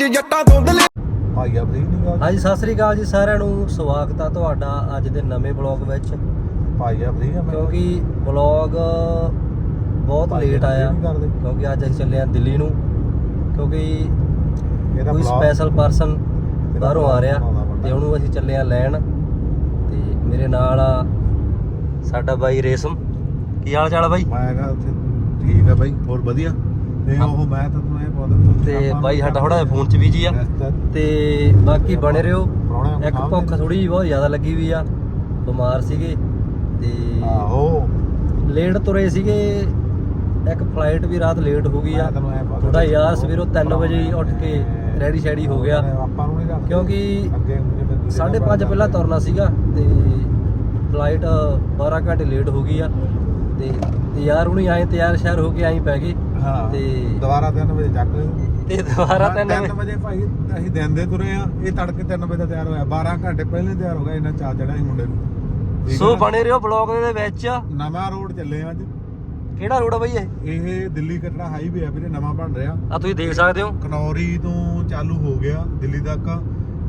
ਅੱਜ ਜੱਟਾਂ ਧੁੰਦਲੇ ਭਾਈਆ ਫਰੀ ਨਹੀਂ ਗਾ ਹਾਂਜੀ ਸਤਿ ਸ੍ਰੀ ਅਕਾਲ ਜੀ ਸਾਰਿਆਂ ਨੂੰ। ਸਵਾਗਤ ਆ ਤੁਹਾਡਾ ਅੱਜ ਦੇ ਨਵੇਂ ਬਲੌਗ ਵਿੱਚ। ਫਰੀ ਆ ਮੈਂ ਕਿਉਂਕਿ ਬਲੌਗ ਬਹੁਤ ਭਾਈ ਲੇਟ ਆਇਆ। ਨਹੀਂ ਕਰਦੇ। ਕਿਉਂਕਿ ਅੱਜ ਅਸੀਂ ਚੱਲੇ ਆ ਦਿੱਲੀ ਨੂੰ। ਕਿਉਂਕਿ ਇਹਦਾ ਕੋਈ vlog ਸਪੈਸ਼ਲ ਪਰਸਨ ਬਾਹਰੋਂ ਆ ਰਿਹਾ ਬਣਾਉਣਾ ਪੈਂਦਾ। ਤੇ ਉਹਨੂੰ ਅਸੀਂ ਚੱਲੇ ਆ ਲੈਣ। ਤੇ ਮੇਰੇ ਨਾਲ ਆ ਸਾਡਾ ਬਾਈ ਰੇਸ਼ਮ। ਕੀ ਹਾਲ ਚਾਲ ਆ ਬਾਈ? ਮੈਂ ਕਿਹਾ ਉੱਥੇ ਠੀਕ ਆ ਬਾਈ। ਹੋਰ ਵਧੀਆ? ਤੇ ਹਾਂ। ਉਹ ਮੈਂ ਤਾਂ ਤੁਹਾਨੂੰ ਇਹ ਬਹੁਤ ਤੇ ਬਾਈ ਸਾਡਾ ਥੋੜਾ ਫੋਨ 'ਚ ਬਿਜ਼ੀ ਆ। ਤੇ ਬਾਕੀ ਬਣੇ ਰਹੋ। ਇੱਕ ਭੁੱਖ ਥੋੜੀ ਜਿਹੀ ਬਹੁਤ ਜ਼ਿਆਦਾ ਲੱਗੀ ਵੀ ਆ। ਬਿਮਾਰ ਸੀਗੇ ਤੇ ਆਹੋ। ਲੇਟ ਤੁਰੇ ਸੀਗੇ। ਇੱਕ ਫਲਾਈਟ ਵੀ ਰਾਤ ਲੇਟ ਹੋ ਗਈ ਆ। ਥੋੜਾ ਯਾਰ ਸਵੇਰੋਂ 3 ਵਜੇ ਉੱਠ ਕੇ ਰੈਡੀ ਸ਼ੈਡੀ ਹੋ ਗਿਆ। ਕਿਉਂਕਿ ਅੱਗੇ ਜਿਵੇਂ ਦੂਜੇ ਸਾਢੇ ਦਾ ਪੰਜ ਪਹਿਲਾਂ ਤੁਰਨਾ ਸੀਗਾ ਤੇ ਫਲਾਈਟ 12 ਘੰਟੇ ਲੇਟ ਹੋ ਗਈ ਆ। ਤੇ ਯਾਰ ਹੁਣੀ ਆਏ ਤਿਆਰ ਸ਼ਹਿਰ ਹੋ ਕੇ ਆਈ ਪੈ ਗਏ। ਹਾਂ। ਤੇ ਦੁਬਾਰਾ 3 ਵਜੇ ਚੱਕ ਤੇ ਦੁਬਾਰਾ ਤਿੰਨ 3 ਵਜੇ ਭਾਈ ਅਸੀਂ ਦਿਨ ਦੇ ਤੁਰੇ ਆ ਇਹ ਤੜਕੇ 3 ਵਜੇ ਦਾ ਤਿਆਰ ਹੋਇਆ। 12 ਘੰਟੇ ਪਹਿਲੇ ਤਿਆਰ ਹੋ ਗਿਆ ਇਹਨਾਂ ਚਾਹ ਚੜਾ ਸੀ ਮੁੰਡੇ ਨੂੰ। ਠੀਕ ਸੋ ਆ ਨਾ? ਬਣੇ ਰਹੋ ਬਲੌਗ ਦੇ ਵਿੱਚ। ਨਵਾਂ ਰੋਡ ਚੱਲੇ ਆ ਅੱਜ। ਕਿਹੜਾ ਰੋਡ ਆ ਬਾਈ ਇਹ? ਇਹ ਦਿੱਲੀ ਕਟੜਾ ਹਾਈਵੇ ਆ ਵੀਰੇ ਨਵਾਂ ਬਣ ਰਿਹਾ। ਆ ਤੁਸੀਂ ਦੇਖ ਸਕਦੇ ਹੋ। ਕਨੌਰੀ ਤੋਂ ਚਾਲੂ ਹੋ ਗਿਆ ਦਿੱਲੀ ਤੱਕ।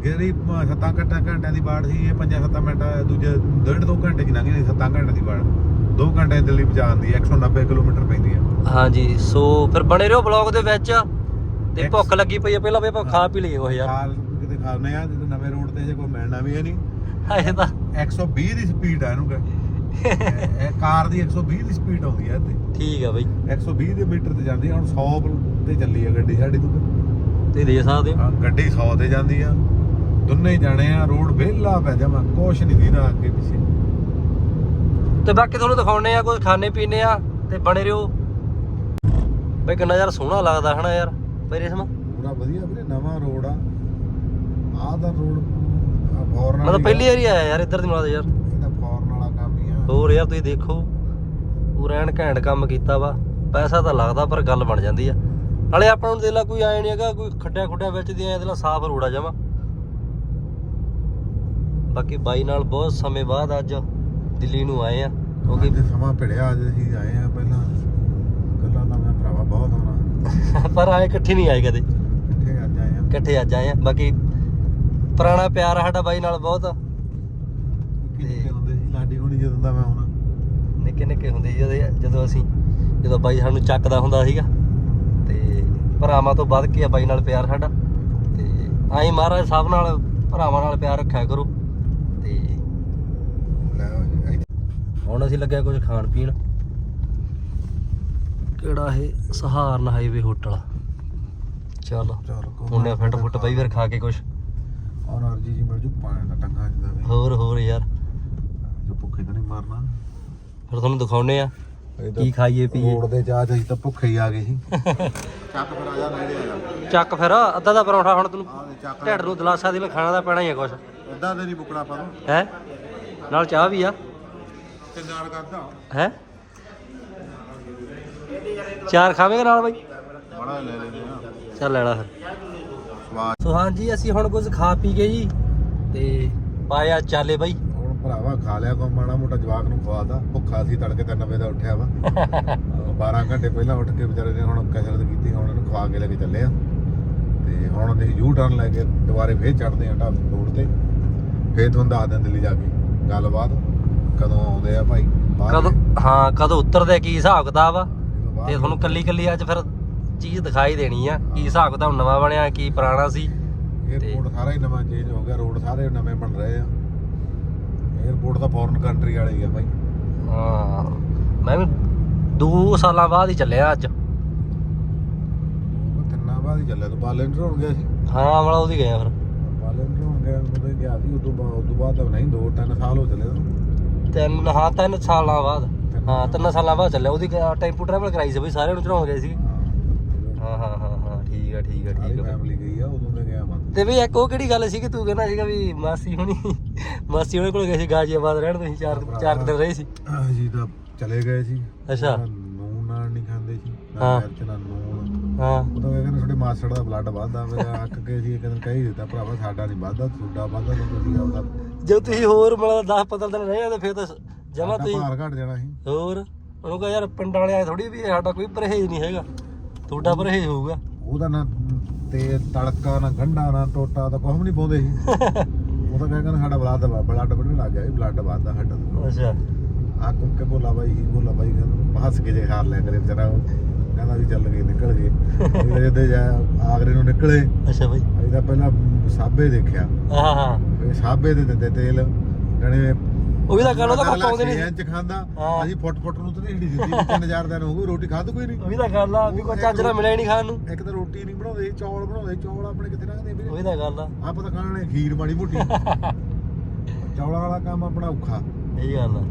ਜਿਹੜੀ 7 ਘੰਟਾ ਘੰਟਿਆਂ ਦੀ ਬਾੜ ਸੀ ਇਹ 5-7 ਮਿੰਟ ਦੂਜੇ ਡੇਢ ਦੋ ਘੰਟੇ ਚ ਲੰਘੀ 7 ਘੰਟੇ ਦੀ ਬਾੜ 2 ਘੰਟੇ ਦਿੱਲੀ ਪਹੁੰਚਾਉਣ ਦੀ 190 ਕਿਲੋਮੀਟਰ ਪੈਂਦੀ ਆ ਹਾਂਜੀ ਸੋ ਫਿਰ ਬਣੇ ਰਹੋ ਬਲੌਗ ਦੇ ਵਿੱਚ। ਤੇ Next- ਭੁੱਖ ਲੱਗੀ ਪਈ ਆ ਪਹਿਲਾਂ ਵੀ ਆਪਾਂ ਖਾ ਪੀ ਲਈਏ ਉਹ ਯਾਰ। ਖਾਲ ਕਿਤੇ ਖਾਣੇ ਆ ਜਦੋਂ ਨਵੇਂ ਰੋਡ ਤੇ ਜੇ ਕੋਈ ਮਿਲਣਾ ਵੀ ਹੈ ਨਹੀਂ। ਇਹ ਤਾਂ। 120 ਦੀ ਸਪੀਡ ਆ ਇਹਨੂੰ ਕਹੇ। ਇਹ ਕਾਰ ਦੀ 120 ਦੀ ਸਪੀਡ ਆਉਂਦੀ ਆ ਇੱਥੇ। ਠੀਕ ਆ ਬਾਈ। 120 ਦੇ ਮੀਟਰ ਤੇ ਜਾਂਦੀ ਆ ਹੁਣ 100 ਤੇ ਚੱਲੀ ਆ ਗੱਡੀ ਸਾਡੀ ਤੋਂ। ਤੁਸੀਂ ਦੇਖ ਸਕਦੇ ਹੋ। ਹਾਂ ਗੱਡੀ 100 ਤੇ ਜਾਂਦੀ ਆ। ਦੋਨੇ ਹੀ ਜਾਣੇ ਆ ਰੋਡ ਵਿਹਲਾ ਪੈ ਜਾਵਾਂ ਕੁਛ ਨਹੀਂ ਦੀਦਾ ਅੱਗੇ ਪਿੱਛੇ। ਤੇ ਬਾਕੀ ਤੁਹਾਨੂੰ ਦਿਖਾਉਣੇ ਆ ਕੁਝ ਖਾਣੇ ਪੀਣੇ ਆ ਤੇ ਬਣੇ ਰਹੋ। ਬਈ ਕਿੰਨਾ ਯਾਰ ਸੋਹਣਾ ਲੱਗਦਾ ਹਨਾ ਯਾਰ ਬਈ ਰੇਸ਼ਮ ਪੂਰਾ ਵਧੀਆ ਵੀਰੇ ਨਵਾਂ ਰੋਡ ਆ ਆਹ ਦਾ ਰੋਡ ਫੌਰਨ ਮੈਂ ਤਾਂ ਪਹਿਲੀ ਵਾਰੀ ਆਇਆ ਯਾਰ ਇੱਧਰ ਦੀ ਮਾਦਾ ਯਾਰ। ਇਹਦਾ ਫੌਰਨ ਵਾਲਾ ਕੰਮ ਹੀ ਆ। ਹੋਰ ਯਾਰ ਤੁਸੀਂ ਦੇਖੋ ਪੂਰਾ ਐਨ ਘੈਂਟ ਕੰਮ ਕੀਤਾ ਵਾ। ਪੈਸਾ ਤਾਂ ਲੱਗਦਾ ਪਰ ਗੱਲ ਬਣ ਜਾਂਦੀ ਆ। ਨਾਲੇ ਆਪਾਂ ਨੂੰ ਦੇਖ ਲਾ ਕੋਈ ਆਏ ਨਹੀਂ ਹੈਗਾ ਕੋਈ ਖੱਡਿਆ ਖੁੱਡਿਆ ਵਿੱਚ ਦੀ ਐ ਇਹਦੇ ਨਾਲ ਸਾਫ਼ ਰੋੜਾ ਜਾਵਾ ਬਾਕੀ ਬਾਈ ਨਾਲ ਬਹੁਤ ਸਮੇਂ ਬਾਅਦ ਅੱਜ ਦਿੱਲੀ ਨੂੰ ਆਏ ਆ। ਕਿਉਂਕਿ ਕਿਉਂਕਿ ਸਮਾਂ ਭਿੜਿਆ ਅੱਜ ਅਸੀਂ ਆਏ ਆ ਪਹਿਲਾਂ। ਗੱਲਾਂ ਤਾਂ ਮੈਂ ਭਰਾਵਾ ਬਹੁਤ ਆਉਣਾ ਪਰ ਆਏ ਇਕੱਠੇ ਨਹੀਂ ਆਏ ਕਦੇ। ਕਿੱਥੇ ਅੱਜ ਆਏ ਆ। ਇਕੱਠੇ ਅੱਜ ਆਏ ਆ। ਬਾਕੀ ਪੁਰਾਣਾ ਪਿਆਰ ਆ ਸਾਡਾ ਬਾਈ ਨਾਲ ਬਹੁਤ। ਨਿੱਕੇ ਨਿੱਕੇ ਹੁੰਦੇ ਸੀ ਲਾਡੀ ਹੋਣੀ ਜਦੋਂ ਦਾ ਮੈਂ ਨਿੱਕੇ ਨਿੱਕੇ ਹੁੰਦੇ ਸੀ ਜਦੋਂ ਜਦੋਂ ਅਸੀਂ ਜਦੋਂ ਬਾਈ ਸਾਨੂੰ ਚੱਕਦਾ ਹੁੰਦਾ ਸੀਗਾ। ਤੇ ਭਰਾਵਾਂ ਤੋਂ ਵੱਧ ਕੇ ਆ ਬਾਈ ਨਾਲ ਪਿਆਰ ਸਾਡਾ। ਤੇ ਆਈ ਮਹਾਰਾਜ ਸਭ ਨਾਲ ਭਰਾਵਾਂ ਨਾਲ ਪਿਆਰ ਰੱਖਿਆ ਕਰੋ। ਤੇ ਹੁਣ ਅਸੀਂ ਲੱਗਿਆ ਕੁਝ ਖਾਣ ਪੀਣ। ਕਿਹੜਾ ਇਹ ਸਹਾਰਨ ਹਾਈਵੇ ਹੋਟਲ? ਚੱਲ ਚਲੋ ਹੁੰਨੇ ਫਟ ਫੁੱਟ ਬਾਈ ਫਿਰ ਖਾ ਕੇ ਕੁਝ ਔਰ ਅਰਜੀ ਜੀ ਮਿਲ ਜੂ ਪਾਣੀ ਦਾ ਟੰਗਾ ਜਿੰਦਾ ਵੀ। ਹੋਰ ਹੋਰ ਯਾਰ। ਜੋ ਭੁੱਖੇ ਤਾਂ ਨਹੀਂ ਮਰਨਾ। ਫਿਰ ਤੁਹਾਨੂੰ ਦਿਖਾਉਨੇ ਆ ਕੀ ਖਾਈਏ ਪੀਏ। ਰੋਡ ਦੇ ਚਾਹ ਅਸੀਂ ਤਾਂ ਭੁੱਖੇ ਹੀ ਆ ਗਏ ਸੀ। ਚੱਕ ਫਿਰ ਆ ਜਾ ਨੇੜੇ ਆ ਜਾ। ਚੱਕ ਫਿਰ ਅੱਧਾ ਦਾ ਪਰੌਂਠਾ ਹੁਣ ਤੈਨੂੰ ਆ ਦੇ ਚੱਕ ਢਿੱਡ ਨੂੰ ਦਲਾਸਾ ਦੇ ਨਾਲ ਖਾਣਾ ਤਾਂ ਪੈਣਾ ਹੀ ਆ ਕੁਛ। ਅੱਧਾ ਦੇ ਨਹੀਂ ਬੁਕਣਾ ਆਪਾਂ ਨੂੰ। ਹੈ? ਨਾਲ ਚਾਹ ਵੀ ਆ। ਤੇ ਨਾਲ ਕਰਦਾ। ਹੈ? ਚਾਰ ਖਾਵੇਂਗੇ ਨਾਲ ਬਾਈ? ਬੜਾ ਲੈ ਲੈਨੇ ਆ। ਚੱਲ ਲੈਣਾ ਫਿਰ। ਸੋ ਹਾਂਜੀ ਅਸੀਂ ਹੁਣ ਕੁਝ ਖਾ ਪੀ ਗਏ ਜੀ ਤੇ ਪਾਇਆ ਚਾਲੇ ਬਾਈ। ਹੁਣ ਭਰਾਵਾ ਖਾ ਲਿਆ ਕੋ ਮਾੜਾ ਮੋਟਾ ਜਵਾਕ ਨੂੰ ਖਵਾਦਾ ਭੁੱਖਾ ਸੀ ਤੜਕੇ 3 ਵਜੇ ਦਾ ਉੱਠਿਆ ਵਾ। 12 ਘੰਟੇ ਪਹਿਲਾਂ ਉੱਠ ਕੇ ਵਿਚਾਰੇ ਨੇ ਹੁਣ ਕਸਰਤ ਕੀਤੀ ਹੁਣ ਇਹਨੂੰ ਖਵਾ ਕੇ ਲੈ ਕੇ ਚੱਲੇ ਆ। ਤੇ ਹੁਣ ਅਸੀਂ ਯੂ ਟਰਨ ਲੈ ਕੇ ਦੁਬਾਰੇ ਫੇਰ ਚੜਦੇ ਆ ਢਾਬ ਰੋਡ ਤੇ। ਫੇਰ ਤੁਹਾਨੂੰ ਦੱਸ ਦਿਆਂ ਦਿੱਲੀ ਜਾ ਕੇ। ਗੱਲਬਾਤ। ਕਦੋਂ ਆਉਂਦੇ ਆ ਭਾਈ? ਕਦੋਂ? ਹਾਂ ਕਦੋਂ ਉਤਰਦੇ ਕੀ ਹਿਸਾਬ ਕਿਤਾਬ ਆ? ਤੇ ਤੁਹਾਨੂੰ ਕੱਲੀ ਕੱਲੀ ਅੱਜ ਫਿਰ ਚੀਜ਼ ਦਿਖਾਈ ਦੇਣੀ ਆ ਕੀ ਹਿਸਾਬ ਕਿਤਾਬ ਨਵਾਂ ਬਣਿਆ ਕੀ ਪੁਰਾਣਾ ਸੀ? ਏਅਰਪੋਰਟ ਸਾਰਾ ਹੀ ਨਵਾਂ ਚੇਂਜ ਹੋ ਗਿਆ ਰੋਡ ਸਾਰੇ ਨਵੇਂ ਬਣ ਰਹੇ ਆ। ਏਅਰਪੋਰਟ ਤਾਂ ਫੋਰਨ ਕੰਟਰੀ ਵਾਲੇ ਆ ਭਾਈ। ਹਾਂ ਮੈਂ ਵੀ 2 ਸਾਲਾਂ ਬਾਅਦ ਹੀ ਚੱਲਿਆ ਅੱਜ। ਉਹ ਤਿੰਨਾਂ ਹੋ ਗਿਆ ਸੀ। ਹਾਂ ਵਾਲਾ ਉਹਦੀ ਗਿਆ ਫਿਰ। ਬਾਲੈਂਡਰ ਹੋ ਗਿਆ ਉਹਦੇ ਗਿਆ ਸੀ ਉਦੋਂ ਬਾਅਦ ਉਦੋਂ ਬਾਅਦ ਤਾਂ ਨਹੀਂ 2 3 ਸਾਲ ਹੋ ਚੱਲੇ ਤਿੰਨ ਹਾਂ ਤਿੰਨ ਸਾਲਾਂ ਬਾਅਦ। ਹਾਂ ਤਿੰਨ ਸਾਲਾਂ ਬਾਅਦ ਚੱਲਿਆ। ਉਹਦੀ ਟੈਂਪੂ ਟਰੈਵਲ ਕਰਾਈ ਸੀ ਬਈ ਸਾਰਿਆਂ ਨੂੰ ਚੜਾਉਣ ਗਏ ਸੀ। ਹਾਂ ਹਾਂ ਹਾਂ ਹਾਂ ਠੀਕ ਆ ਠੀਕ ਆ ਠੀਕ ਆ ਫੈਮਿਲੀ ਗਈ ਆ ਉਦੋਂ ਤੇ ਗਿਆ ਮੈਂ ਤੇ ਵੀ ਇੱਕ ਉਹ ਕਿਹੜੀ ਗੱਲ ਸੀ ਕਿ ਤੂੰ ਕਹਿੰਦਾ ਸੀਗਾ ਵੀ ਮਾਸੀ ਹੁਣੀ ਮਾਸੀ ਹੁਣੇ ਕੋਲ ਗਏ ਸੀ ਗਾਜੀਆਬਾਦ ਰਹਿਣ ਤੁਸੀਂ ਚਾਰ ਚਾਰ ਕੁ ਦਿਨ ਰਹੇ ਸੀ। ਅਸੀਂ ਤਾਂ ਚਲੇ ਗਏ ਸੀ। ਅੱਛਾ। ਨੂਨ ਨਾਲ ਨਹੀਂ ਖਾਂਦੇ ਸੀ। ਨਾ ਹਾਂ। ਮਿਰਚ ਨਾ ਨੂਨ। ਹਾਂ। ਉਹ ਤਾਂ ਕਹਿੰਦੇ ਤੁਹਾਡੇ ਮਾਸਟਰ ਦਾ ਬਲੱਡ ਵੱਧਦਾ ਮੇਰਾ ਅੱਕ ਕੇ ਸੀ ਇੱਕ ਦਿਨ ਕਹਿ ਹੀ ਦਿੱਤਾ ਭਰਾਵਾ ਸਾਡਾ ਨਹੀਂ ਵੱਧਦਾ ਤੁਹਾਡਾ ਵੱਧਦਾ ਤਾਂ ਤੁਸੀਂ ਆਪਦਾ ਜੇ ਤੁਸੀਂ ਹੋਰ ਮਤਲਬ 10 15 ਦਿਨ ਰਹੇ ਆ ਤੇ ਫਿਰ ਤਾਂ ਜਮਾ ਤੁਸੀਂ ਭਾਰ ਘਟ ਜਾਣਾ ਸੀ। ਹੋਰ? ਉਹਨੂੰ ਕਹ ਯਾਰ ਪਿੰਡ ਵਾਲਿਆਂ ਥੋੜੀ ਵੀ ਸਾਡਾ ਕੋਈ ਪਰਹੇਜ਼ ਨਹੀਂ ਹੈਗਾ। ਤੁਹਾਡਾ ਪਰਹੇਜ਼ ਹੋਊਗਾ। ਉਹਦਾ ਨਾ ਤੇ ਤੜਕਾ ਨਾ ਗੰਢਾ ਨਾ ਟੋਟਾ ਤਾਂ ਕੁਝ ਨਹੀਂ ਪਾਉਂਦੇ ਸੀ। ਉਹ ਤਾਂ ਕਹਿੰਦਾ ਸਾਡਾ ਬਲੱਡ ਬਲੱਡ ਵੱਢਣ ਲੱਗ ਗਿਆ ਬਲੱਡ ਵੱਧਦਾ ਸਾਡਾ ਅੱਛਾ। ਆ ਕੁੱਕ ਕੇ ਬੋਲਾ ਬਾਈ ਹੀ ਬੋਲਾ ਬਾਈ ਕਹਿੰਦਾ ਹੱਸ ਕੇ ਜੇ ਹਾਰ ਲਿਆ ਕਰੇ ਵਿਚਾਰਾ। ਕਹਿੰਦਾ ਵੀ ਚੱਲ ਗਏ ਨਿਕਲ ਗਏ। ਜਦੇ ਜਾ ਆਗਰੇ ਨੂੰ ਨਿਕਲੇ। ਅੱਛਾ ਬਾਈ। ਇਹਦਾ ਪਹਿਲਾਂ ਸਾਬੇ ਦੇਖਿਆ। ਹਾਂ ਹਾਂ। ਇਹ ਸਾਬੇ ਦੇ ਦਿੰਦੇ ਤੇਲ ਜਣੇ ਉਹ ਵੀ ਤਾਂ ਗੱਲ ਉਹਦਾ ਕੁਛ ਪਾਉਂਦੇ ਨਹੀਂ ਇੰਚ ਖਾਂਦਾ। ਅਸੀਂ ਫੁੱਟ ਫੁੱਟ ਨੂੰ ਤਾਂ ਨਹੀਂ ਹਿੱਡੀ ਦਿੱਤੀ ਵੀ ਤਿੰਨ ਚਾਰ ਦਿਨ ਹੋ ਗਏ ਰੋਟੀ ਖਾਧ ਕੋਈ ਨਹੀਂ। ਉਹ ਵੀ ਤਾਂ ਗੱਲ ਆ ਵੀ ਕੋਈ ਚੱਜ ਨਾਲ ਮਿਲਿਆ ਨਹੀਂ ਖਾਣ ਨੂੰ। ਇੱਕ ਤਾਂ ਰੋਟੀ ਨਹੀਂ ਬਣਾਉਂਦੇ ਚੌਲ ਬਣਾਉਂਦੇ ਚੌਲ ਆਪਣੇ ਕਿੱਥੇ ਲੰਘਦੇ ਉਹ ਵੀ ਵੀ ਤਾਂ ਗੱਲ ਆ। ਆਪਾਂ ਤਾਂ ਖਾਣੇ ਖੀਰ ਮਾੜੀ ਮੋਟੀ। ਚੌਲਾਂ ਵਾਲਾ ਕੰਮ ਆਪਣਾ ਔਖਾ। ਇਹ ਗੱਲ ਆ।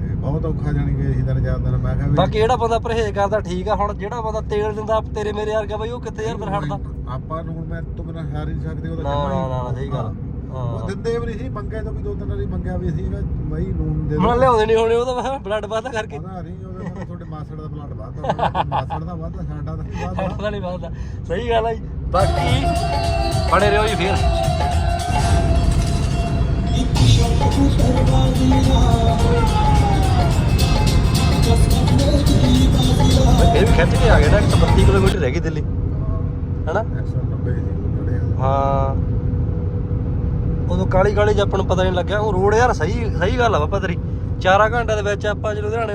ਤੇ ਬਹੁਤ ਔਖਾ ਜਾਣੀ ਕਿ ਅਸੀਂ ਤਿੰਨ ਚਾਰ ਦਿਨ ਮੈਂ ਕਿਹਾ ਵੀ ਬਾਕੀ ਜਿਹੜਾ ਬੰਦਾ ਪਰਹੇਜ਼ ਕਰਦਾ ਠੀਕ ਆ ਹੁਣ ਜਿਹੜਾ ਬੰਦਾ ਤੇਲ ਦਿੰਦਾ ਤੇਰੇ ਮੇਰੇ ਵਰਗਾ ਬਾਈ ਉਹ ਕਿੱਥੇ ਯਾਰ ਫਿਰ ਹਟਦਾ? ਆਪਾਂ ਨੂੰ ਮੈਂ ਤੋਂ ਬਿਨਾਂ ਹਾਰ ਨਹੀਂ ਸਕਦੇ ਉਹਦਾ ਨਾ। ਨਾ ਨਾ ਨਾ, ਸਹੀ ਗੱਲ ਉਹ ਹਾਂ। ਦਿੰਦੇ ਵੀ ਨਹੀਂ ਸੀ ਮੰਗਿਆ ਤਾਂ ਵੀ ਦੋ ਤਿੰਨ ਵਾਰੀ ਮੰਗਿਆ ਵੀ ਸੀ ਬਈ ਨੂਨ ਦੇ ਹੁਣ ਲਿਆਉਂਦੇ ਨਹੀਂ ਹੋਣੇ ਉਹਦਾ ਬਲੱਡ ਵੱਧਦਾ ਕਰਕੇ। ਪਤਾ ਨਹੀਂ ਉਹਦਾ ਕਹਿੰਦਾ ਤੁਹਾਡੇ ਮਾਸੜ ਦਾ ਬਲੱਡ ਵੱਧਦਾ ਮਾਸੜ ਦਾ ਵੱਧਦਾ ਸਾਡਾ ਤਾਂ ਨਹੀਂ ਵੱਧਦਾ। ਪਤਾ ਨਹੀਂ ਵੱਧਦਾ। ਸਹੀ ਗੱਲ ਆ ਜੀ। ਬਾਕੀ ਬਣੇ ਰਹੋ ਜੀ ਫਿਰ। ਇਹ ਵੀ ਖਿੱਚ ਕੇ ਆ ਗਏ ਨਾ 132 ਕਿਲੋਮੀਟਰ ਰਹਿ ਗਈ ਦਿੱਲੀ। ਹੈਨਾ? 190 ਸੀ ਜਿਹੜੇ ਹਾਂ। ਉਦੋਂ ਕਾਲੀ ਕਾਲੀ ਚ ਆਪਾਂ ਨੂੰ ਪਤਾ ਨਹੀਂ ਲੱਗਿਆ। ਉਹ ਰੋਡ ਯਾਰ ਸਹੀ ਸਹੀ ਗੱਲ ਆ ਬਾਬਾ ਤੇਰੀ। 4 ਘੰਟਿਆਂ ਦੇ ਵਿੱਚ ਆਪਾਂ ਜਦੋਂ ਲੁਧਿਆਣੇ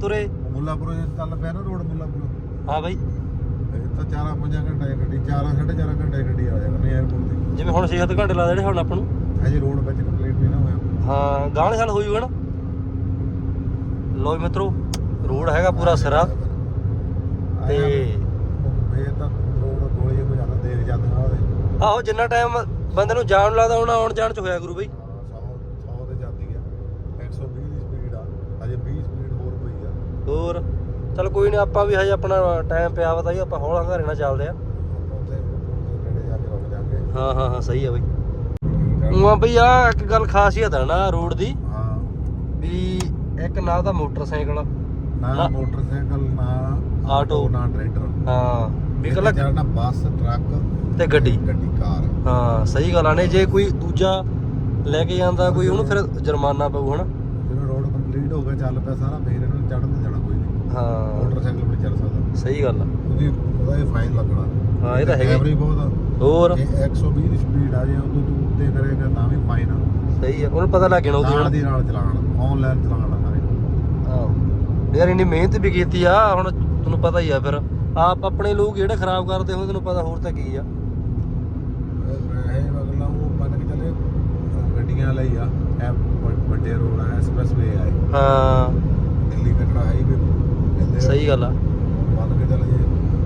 ਤੁਰੇ। ਮੁੱਲਾਪੁਰ ਜੇ ਚੱਲ ਪਿਆ ਨਾ ਰੋਡ ਮੁੱਲਾਪੁਰ। ਹਾਂ ਬਾਈ। ਇਹ ਤਾਂ 4 5 ਘੰਟੇ ਦੀ ਗੱਡੀ 4 4.5 ਘੰਟੇ ਦੀ ਗੱਡੀ ਆ ਜਾ ਕਰਨੀ 에어ਪੋਰਟ ਤੇ ਜਿਵੇਂ ਹੁਣ 6-7 ਘੰਟੇ ਲਾ ਦੇਣੇ ਹੁਣ ਆਪਾਂ ਨੂੰ। ਅਜੇ ਰੋਡ ਵਿੱਚ ਕੰਪਲੀਟ ਨਹੀਂ ਨਾ ਹੋਇਆ। ਹਾਂ ਗਾਣੇ ਸਾਲ ਹੋ ਜੂਗਾ ਨਾ ਲੋ ਜੀ ਮਿੱਤਰੋ ਰੋਡ ਹੈਗਾ ਪੂਰਾ ਸਿਰਾ। ਤੇ ਇਹ ਤਾਂ ਰੋਡ ਗੋਲੀ ਕੋ ਜਾਂਦਾ ਦੇਖ ਜਾਂਦਾ ਉਹਦੇ। ਆਹੋ ਜਿੰਨਾ ਟਾਈਮ ਬੰਦੇ ਨੂੰ ਜਾਣ ਲੱਗਦਾ ਹੁਣ ਆਉਣ ਜਾਣ ਚ ਹੋਇਆ ਗੁਰੂ ਬਾਈ। 100 100 ਤੇ ਜਾਂਦੀ ਆ। 120 ਦੀ ਸਪੀਡ ਆ। ਅਜੇ 20 ਸਪੀਡ ਹੋਰ ਪਈ ਆ। ਹੋਰ? ਚਲ ਕੋਈ ਨਹੀਂ ਆਪਾਂ ਵੀ ਹਜੇ ਆਪਣਾ ਟਾਈਮ ਪਿਆ ਵਾ ਤਾਂ ਜੀ ਆਪਾਂ ਹੌਲਾ ਘਰੇ ਨਾਲ ਚੱਲਦੇ ਆ। ਹਾਂ ਹਾਂ ਹਾਂ ਸਹੀ ਆ ਬਾਈ। ਉਹਾਂ ਬਈ ਆ ਇੱਕ ਗੱਲ ਖਾਸੀਅਤ ਆ ਨਾ ਰੋਡ ਦੀ। ਹਾਂ। ਵੀ ਇੱਕ ਨਾ ਤਾਂ ਮੋਟਰਸਾਈਕਲ। ਨਾ- ਮੋਟਰਸਾਈਕਲ ਨਾ ਆਟੋ। ਨਾ ਟਰੈਕਟਰ। ਹਾਂ। ਇਕੱਲਾ ਚੱਲਣਾ ਬੱਸ ਟਰੱਕ ਤੇ ਗੱਡੀ। ਗੱਡੀ ਕਾਰ। ਹਾਂ ਸਹੀ ਗੱਲ ਆ। ਨੇ ਜੇ ਕੋਈ ਦੂਜਾ ਲੈ ਕੇ ਜਾਂਦਾ ਕੋਈ ਉਹਨੂੰ ਫਿਰ ਜੁਰਮਾਨਾ ਪਊ ਹਨਾ? ਜਦੋਂ ਰੋਡ ਕੰਪਲੀਟ ਹੋ ਗਿਆ ਚੱਲ ਪਿਆ ਸਾਰਾ ਫੇਰ ਇਹਨੂੰ ਚੜਨ ਤੇ ਜਾਣਾ ਕੋਈ ਨਹੀਂ। ਹਾਂ। ਮੋਟਰਸਾਈਕਲ ਵੀ ਚੱਲ ਸਕਦਾ। ਸਹੀ ਗੱਲ ਆ। ਉਹਦੀ ਉਹਦਾ ਇਹ ਫਾਈਨ ਲੱਗਣਾ। ਹਾਂ ਇਹ ਤਾਂ ਹੈਗਾ ਹੀ। ਐਵਰੇਜ ਬਹੁਤ ਆ। ਹੋਰ? ਜੇ 120 ਦੀ ਸਪੀਡ ਆ ਜੇ ਉਦੋਂ ਤੂੰ ਉੱਤੇ ਕਰੇਗਾ ਤਾਂ ਵੀ ਫਾਈਨ ਆ। ਸਹੀ ਆ। ਉਹਨੂੰ ਪਤਾ ਲੱਗ ਜਾਣਾ ਨਾਲ ਉਹਦੀ ਦੀ ਨਾਲ ਚਲਾਣ ਆਨਲਾਈਨ ਚਲਾਣ ਸਾਰੇ। ਹਾਂ ਯਾਰ ਇੰਨੀ ਮਿਹਨਤ ਵੀ ਕੀਤੀ ਆ ਹੁਣ ਤੁਹਾਨੂੰ ਪਤਾ ਹੀ ਆ ਫਿਰ। ਆਪ ਆਪਣੇ ਲੋਕ ਜਿਹੜੇ ਖਰਾਬ ਕਰਦੇ ਹੋ ਤੈਨੂੰ ਪਤਾ ਹੋਰ ਤਾਂ ਕੀ ਆ। ਇਹ ਅਗਲਾ ਉਹ ਮੰਨ ਕੇ ਚੱਲੇ ਗੱਡੀਆਂ ਲਈ ਆ ਇਹ ਵੱਡ- ਵੱਡੇ ਰੋਡ ਆ ਐਕਸਪ੍ਰੈਸਵੇ ਆ ਇਹ। ਹਾਂ। ਦਿੱਲੀ ਕਟੜਾ ਹਾਈਵੇ ਕਹਿੰਦੇ ਆ। ਸਹੀ ਗੱਲ ਆ। ਮੰਨ ਕੇ ਚੱਲ ਜੇ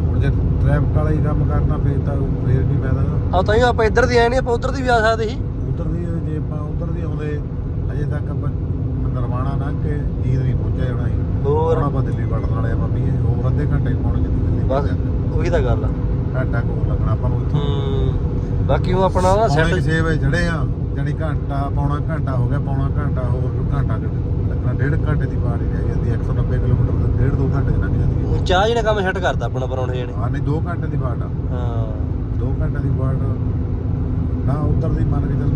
ਹੁਣ ਜੇ ਟ੍ਰੈਫਿਕ ਵਾਲਾ ਹੀ ਕੰਮ ਕਰਨਾ ਫੇਰ ਤਾਂ ਫੇਰ ਨਹੀਂ ਫਾਇਦਾ ਆ ਤਾਂ ਹੀ ਆਪਾਂ ਇੱਧਰ ਦੀ ਆਏ ਨਹੀਂ ਆਪਾਂ ਉੱਧਰ ਦੀ ਵੀ ਆ ਸਕਦੇ ਸੀ। ਉਧਰ ਦੀ ਜੇ ਆਪਾਂ ਉਧਰ ਦੀ ਆਉਂਦੇ ਅਜੇ ਤੱਕ ਆਪਾਂ ਨਰਵਾਣਾ ਲੰਘ ਕੇ ਜੀਂਦ ਨਹੀਂ ਪਹੁੰਚਿਆ ਜਾਣਾ ਸੀ ਹੋਰ? ਹੁਣ ਆਪਾਂ ਦਿੱਲੀ ਵੜਨ ਵਾਲੇ ਆਪਾਂ ਵੀ ਹੋਰ ਅੱਧੇ ਘੰਟੇ ਪਹੁੰਚ ਜਿੱਥੇ ਦਿੱਲੀ ਬਸ ਉਹੀ ਤਾਂ ਗੱਲ ਆ। ਘੰਟਾ ਕੋਲ ਲੱਗਣਾ ਆਪਾਂ ਨੂੰ ਇੱਥੋਂ। ਹੂੰ। ਬਾਕੀ ਉਹ ਆਪਣਾ ਨਾ ਸੈੱਟ 6 ਵਜੇ ਚੜੇ ਆ ਜਾਨੀ ਘੰਟਾ ਪੌਣਾ ਘੰਟਾ ਹੋ ਗਿਆ ਪੌਣਾ ਘੰਟਾ ਹੋਰ ਘੰਟਾ ਲੱਗਣਾ ਡੇਢ ਘੰਟੇ ਦੀ ਬਾੜੀ ਰਹਿ ਜਾਂਦੀ ਹੈ 190 ਕਿਲੋਮੀਟਰ ਦਾ ਡੇਢ ਦੋ ਘੰਟੇ ਲੰਘ ਜਾਂਦੀ ਹੈ ਚਾਹ ਜੀ ਨੇ ਕੰਮ ਸੈੱਟ ਕਰਤਾ ਆਪਣਾ ਪਰੌਣੇ ਜਣੇ। ਹਾਂ ਨਹੀਂ 2 ਘੰਟੇ ਦੀ ਆ। ਹਾਂ। 2 ਘੰਟੇ ਦੀ ਬਾੜ ਨਾ ਉਧਰ ਦੀ ਮੰਨ ਕੇ ਚੱਲ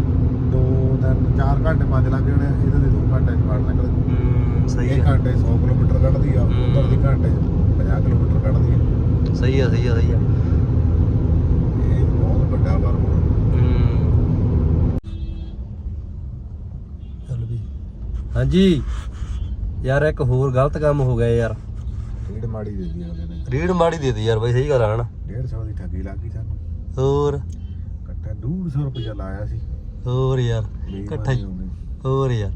2 3 4 ਘੰਟੇ ਪੰਜ ਲੱਗ ਜਾਣੇ ਇਹਦੇ ਦੀ 2 ਘੰਟੇ ਦੀ ਬਾੜ ਨਿਕਲ। ਹੂੰ ਸਹੀ ਆ ਘੰਟੇ 100 ਕਿਲੋਮੀਟਰ ਕੱਢਦੀ ਆ ਹੂੰ। ਉਧਰ ਦੀ ਘੰਟੇ 'ਚ 50 ਕਿਲੋਮੀਟਰ ਕੱਢਦੀ ਆ। ਸਹੀ ਆ ਸਹੀ ਆ ਸਹੀ ਆ। ਇਹ ਬਹੁਤ ਵੱਡਾ ਵਰਮ ਹੂੰ ਚੱਲ ਵੀ। ਹਾਂਜੀ। ਯਾਰ ਇੱਕ ਹੋਰ ਗਲਤ ਕੰਮ ਹੋ ਗਿਆ ਯਾਰ। ਢੇੜ ਮਾੜੀ ਦੇ ਦਿੱਤੀ ਉਹਨੇ। ਨੇ ਰੀਡ ਮਾੜੀ ਦੇ ਦਿੱਤੀ ਯਾਰ ਬਈ ਸਹੀ ਗੱਲ ਆ ਹਨਾ? 150 ਦੀ ਠੱਗੀ ਲੱਗ ਗਈ ਸਾਨੂੰ। ਹੋਰ? ਕੱਟਾ 150 ਰੁਪਇਆ ਲਾਇਆ ਸੀ। ਹੋਰ ਯਾਰ ਇਕੱਠਾ ਹੀ। ਹੋਰ ਯਾਰ।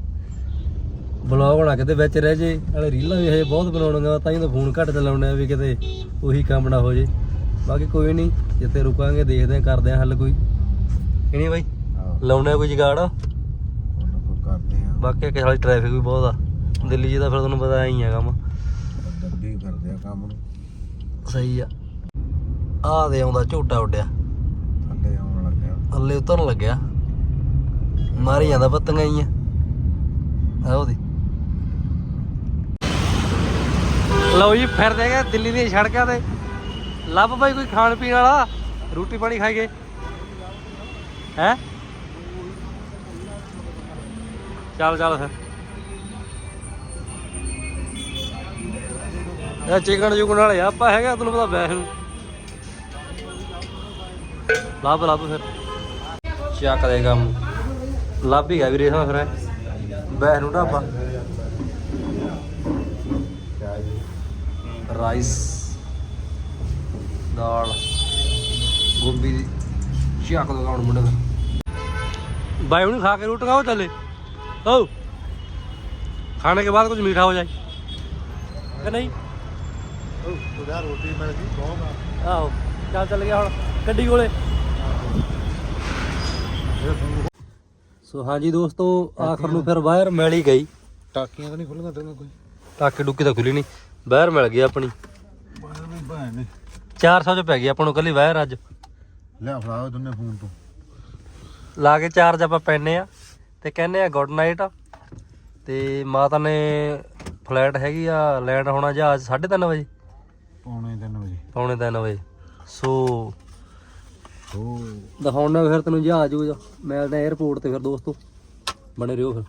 ਬਲੌਗ ਬਣਾ ਕੇ ਤੇ ਵਿੱਚ ਰਹਿ ਜੇ ਨਾਲੇ ਰੀਲਾਂ ਵੀ ਹਜੇ ਬਹੁਤ ਬਣਾਉਣੀਆਂ ਤਾਂ ਹੀ ਤਾਂ ਫੋਨ ਘੱਟ ਚਲਾਉਣੇ ਆ ਵੀ ਕਿਤੇ ਉਹੀ ਕੰਮ ਨਾ ਹੋ ਜੇ। ਬਾਕੀ ਕੋਈ ਨਹੀਂ ਜਿੱਥੇ ਰੁਕਾਂਗੇ ਦੇਖਦੇ ਆ ਕਰਦੇ ਆ ਹੱਲ ਕੋਈ। ਕਿ ਨਹੀਂ ਬਾਈ? ਲਾਉਣੇ ਕੋਈ ਜਗਾੜ? ਕਰਦੇ ਆ ਬਾਕੀ ਕਿ ਸਾਲੀ ਟ੍ਰੈਫਿਕ ਵੀ ਬਹੁਤ ਆ। ਦਿੱਲੀ 'ਚ ਤਾਂ ਫਿਰ ਤੁਹਾਨੂੰ ਪਤਾ ਹੀ ਆ ਕੰਮ। ਦੱਬੀ ਕਰਦੇ ਆ ਕੰਮ ਨੂੰ। ਸਹੀ ਆ। ਆ ਦੇ ਆਉਂਦਾ ਝੋਟਾ ਉੱਡਿਆ। ਥੱਲੇ ਆਉਣ ਲੱਗਿਆ। ਥੱਲੇ ਉਤਰਨ ਲੱਗਿਆ। ਮਾਰੀ ਜਾਂਦਾ ਪੱਤੀਆਂ ਹੀ ਆ ਆਹ ਉਹਦੀ। ਲਓ ਜੀ ਫਿਰਦੇ ਗਏ ਦਿੱਲੀ ਦੀਆਂ ਸੜਕਾਂ ਤੇ। ਲੱਭ ਬਾਈ ਕੋਈ ਖਾਣ ਪੀਣ ਵਾਲਾ? ਰੋਟੀ ਪਾਣੀ ਖਾਈਏ ਹੈ? ਚੱਲ ਚੱਲ ਫਿਰ। ਇਹ ਚਿਕਨ ਚੁਕਨ ਵਾਲੇ ਆਪਾਂ ਹੈਗਾ ਤੁਹਾਨੂੰ ਪਤਾ ਵੈਸੇ। ਲੱਭ ਲੱਭ ਫਿਰ। ਚੱਕ ਦੇ ਕੰਮ ਲੱਭ ਹੀ ਗਿਆ ਵੀਰੇ, ਹਾਂ ਫਿਰ। ਬੈਠ ਨੂੰ ਢਾਬਾ। ਰਾਈਸ ਦਾਲ ਗੋਭੀ ਦੀ ਛਿਆਕ ਦਾ ਕਾਉਣ ਮੁੰਡੇ ਬਾਈ ਉਹਨੂੰ ਖਾ ਕੇ ਰੋਟ ਖਾਓ ਚੱਲੇ। ਓ ਖਾਣੇ ਕੇ ਬਾਅਦ ਕੁਝ मीठा ਹੋ ਜਾਏ। ਕਿ ਨਹੀਂ? ਓ ਥੋੜਾ ਰੋਟੀ ਮਿਲ ਗਈ ਬਹੁਤ ਆਓ ਚੱਲ ਚੱਲ ਗਿਆ ਹੁਣ ਗੱਡੀ ਕੋਲੇ। ਸੋ ਹਾਂਜੀ ਦੋਸਤੋ ਆਖਰ ਨੂੰ ਫਿਰ ਵਾਇਰ ਮਿਲ ਹੀ ਗਈ। ਟਾਕੀਆਂ ਤਾਂ ਨਹੀਂ ਖੁੱਲੀਆਂ ਤੈਨੂੰ ਕੋਈ। ਟਾਕੀ ਡੁੱਕੀ ਤਾਂ ਖੁੱਲੀ ਨਹੀਂ। ਵਾਇਰ ਮਿਲ ਗਈ ਆਪਣੀ। ਬਾਹਰ ਵੀ ਭੈਣ ਨੇ। 400 ਚ ਪੈ ਗਈ ਆਪਾਂ ਨੂੰ ਕੱਲੀ ਵਾਇਰ ਅੱਜ। ਲਿਆ ਫੜਾ ਦੋਨੇ ਫੋਨ ਤੋਂ। ਲਾ ਕੇ ਚਾਰਜ ਆਪਾਂ ਪੈਨੇ ਆ ਤੇ ਕਹਿੰਦੇ ਆ ਗੁੱਡ ਨਾਈਟ ਤੇ ਮਾਤਾ ਨੇ ਫਲਾਈਟ ਹੈਗੀ ਆ ਲੈਂਡ ਹੋਣਾ ਜਹਾਜ਼ 3:30 ਵਜੇ। ਪੌਣੇ 3 ਵਜੇ। ਪੌਣੇ 3 ਵਜੇ। ਸੋ ਹੋ ਦਿਖਾਉਣਾ ਫਿਰ ਤੈਨੂੰ ਜਹਾਜ਼ ਹੋ ਜਾ ਮਿਲਦੇ 에어ਪੋਰਟ ਤੇ ਫਿਰ ਦੋਸਤੋ। ਬਣੇ ਰਹੋ ਫਿਰ।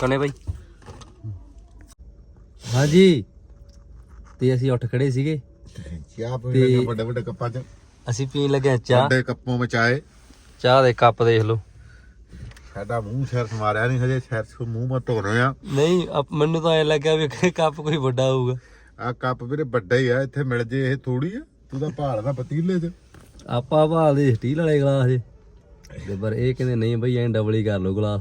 ਕਨੇ ਬਾਈ। ਹਾਂਜੀ। ਤੇ ਅਸੀਂ ਉੱਠ ਖੜੇ ਸੀਗੇ। ਚਾਹ ਪੀ ਤੇ- ਲੱਗੇ ਵੱਡੇ ਵੱਡੇ ਕੱਪਾਂ 'ਚ। ਅਸੀਂ ਪੀਣ ਲੱਗੇ ਹਾਂ ਚਾਹ। ਵੱਡੇ ਕੱਪੋਂ ਵਿੱਚ ਆਏ। ਚਾਹ ਦੇ ਕੱਪ ਦੇਖ ਲਓ। ਸਾਡਾ ਮੂੰਹ ਸਿਰ ਸਮਾਰਿਆ ਨਹੀਂ ਹਜੇ ਸਿਰ ਤੋਂ ਮੂੰਹ ਮਾ ਧੋਣੇ ਆ ਨਹੀਂ ਅਪ- ਮੈਨੂੰ ਤਾਂ ਐ ਲੱਗਿਆ ਵੀ ਕੱਪ ਕੋਈ ਵੱਡਾ ਹੋਊਗਾ। ਆ ਕੱਪ ਵੀਰੇ ਵੱਡਾ ਹੀ ਆ ਇੱਥੇ ਮਿਲ ਜੇ ਇਹ ਥੋੜੀ ਆ। ਤੂੰ ਤਾਂ ਭਾਲ ਦਾ ਪਤੀਲੇ 'ਚ। ਆਪਾਂ ਭਾਲਦੇ ਸਟੀਲ ਵਾਲੇ ਗਲਾਸ ਜੇ। ਤੇ ਪਰ ਇਹ ਕਹਿੰਦੇ ਨਹੀਂ ਬਈ ਐਂ ਡਬਲ ਹੀ ਕਰ ਲਓ ਗਲਾਸ।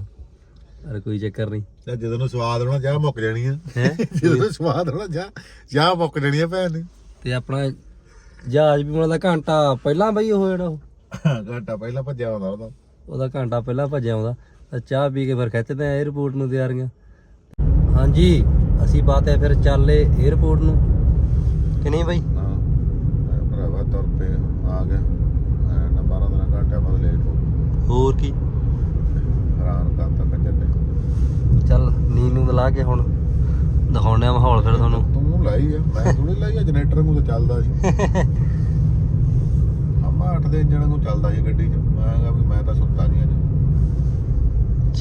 ਪਰ ਕੋਈ ਚੱਕਰ ਨਹੀਂ। ਤੇ ਜਦੋਂ ਨੂੰ ਸਵਾਦ ਹੋਣਾ ਚਾਹ ਮੁੱਕ ਜਾਣੀ ਆ। ਹੈ? ਜਦੋਂ ਨੂੰ ਸਵਾਦ ਹੋਣਾ ਚਾਹ ਚਾਹ ਮੁੱਕ ਜਾਣੀ ਆ ਭੈਣ। ਤੇ ਆਪਣਾ ਜਹਾਜ਼ ਵੀ ਮਿਲਦਾ ਘੰਟਾ ਪਹਿਲਾਂ ਬਈ ਉਹ ਜਿਹੜਾ ਉਹ। ਘੰਟਾ ਪਹਿਲਾਂ ਭੱਜਿਆ ਆਉਂਦਾ ਉਹਦਾ। ਉਹਦਾ ਘੰਟਾ ਪਹਿਲਾਂ ਭੱਜਿਆ ਆਉਂਦਾ। ਤਾਂ ਚਾਹ ਪੀ ਕੇ ਫਿਰ ਖਿੱਚਦੇ ਆ 에어ਪੋਰਟ ਨੂੰ ਤਿਆਰੀਆਂ। ਹਾਂਜੀ ਅਸੀਂ ਬਾਤ ਹੈ ਫਿਰ ਚੱਲੇ 에어ਪੋਰਟ ਨੂੰ। ਕਿ ਨਹੀਂ ਬਈ? ਹਾਂ ਭਰਾਵਾ ਤੁਰ ਪਏ ਆ ਗਿਆ। ਨਾ 12 ਦਿਨ ਘੰਟਾ ਬਾਅਦ ਲੇਟ ਹੋਰ ਕੀ? ਲਾ ਕੇ ਹੁਣ ਦਿਖਾਉਣੇ ਆ ਮਾਹੌਲ ਫਿਰ ਤੁਹਾਨੂੰ। ਤੂੰ ਲਾਈ ਆ ਮੈਂ ਥੋੜੀ ਲਾਈ ਆ ਜਨਰੇਟਰ ਨੂੰ ਤਾਂ ਚੱਲਦਾ ਸੀ। ਆਮਾ 8 ਦੇ ਇੰਜਣ ਨੂੰ ਚੱਲਦਾ ਸੀ ਗੱਡੀ 'ਚ। ਮੈਂ ਕਿਹਾ ਵੀ ਮੈਂ ਤਾਂ ਸੁੱਤਾ ਨਹੀਂ ਅੱਜ।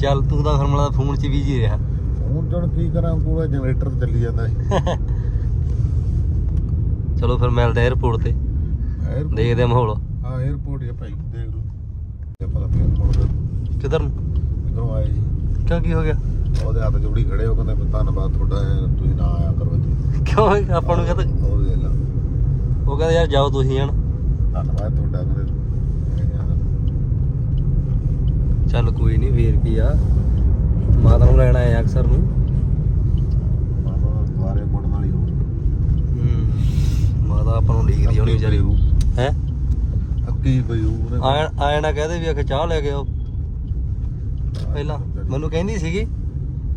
ਚੱਲ ਤੂੰ ਤਾਂ ਫਰਮਲਾ ਫੋਨ 'ਚ ਬੀਜੀ ਰਿਹਾ। ਫੋਨ ਜਣ ਕੀ ਕਰਾਂ ਕੋਲੇ ਜਨਰੇਟਰ ਚੱਲੀ ਜਾਂਦਾ ਸੀ। ਚਲੋ ਫਿਰ ਮਿਲਦੇ 에어ਪੋਰਟ ਤੇ ਦੇਖਦੇ ਮਾਹੌਲ। ਹਾਂ 에어ਪੋਰਟ ਹੀ ਭਾਈ ਦੇਖ ਲਓ। ਕਿਧਰ ਨੂੰ? ਕਿਧਰੋਂ ਆਏ ਜੀ ਕਿਉਂ ਕੀ ਹੋ ਗਿਆ? ਉਹਦੇ ਹੱਥ ਜੋੜੀ ਖੜੇ ਹੋ ਕਹਿੰਦੇ ਧੰਨਵਾਦ ਤੁਹਾਡਾ ਤੁਸੀਂ ਨਾ ਆਇਆ ਕਰੋ ਇੱਥੇ। ਕਿਉਂ? ਆਪਾਂ ਨੂੰ ਕਹਿੰਦਾ ਉਹ ਦੇ ਲਾ। ਉਹ ਕਹਿੰਦਾ ਯਾਰ ਜਾਓ ਤੁਸੀਂ ਹਣ ਧੰਨਵਾਦ ਤੁਹਾਡਾ ਕਹਿੰਦੇ। ਚੱਲ ਕੋਈ ਨਹੀਂ ਫੇਰ ਕੀ ਆ। ਮਾਤਾ ਨੂੰ ਲੈਣ ਆਏ ਆ ਅਕਸਰ ਨੂੰ। ਮਾਤਾ ਦੁਆਰੇ ਮੁੜਨ ਵਾਲੀ ਹੋ। ਹੂੰ। ਮਾਤਾ ਆਪਾਂ ਨੂੰ ਡੀਕਦੀ ਹੋਣੀ ਵਿਚਾਰੀ। ਹੈ? ਅੱਕੀ ਪਈ ਉਹਨੇ ਆਏ ਆਏ ਨਾ ਕਹਦੇ ਵੀ ਅਖੇ ਚਾਹ ਲੈ ਕੇ ਆਓ। ਪਹਿਲਾਂ। ਮੈਨੂੰ ਕਹਿੰਦੀ ਸੀਗੀ।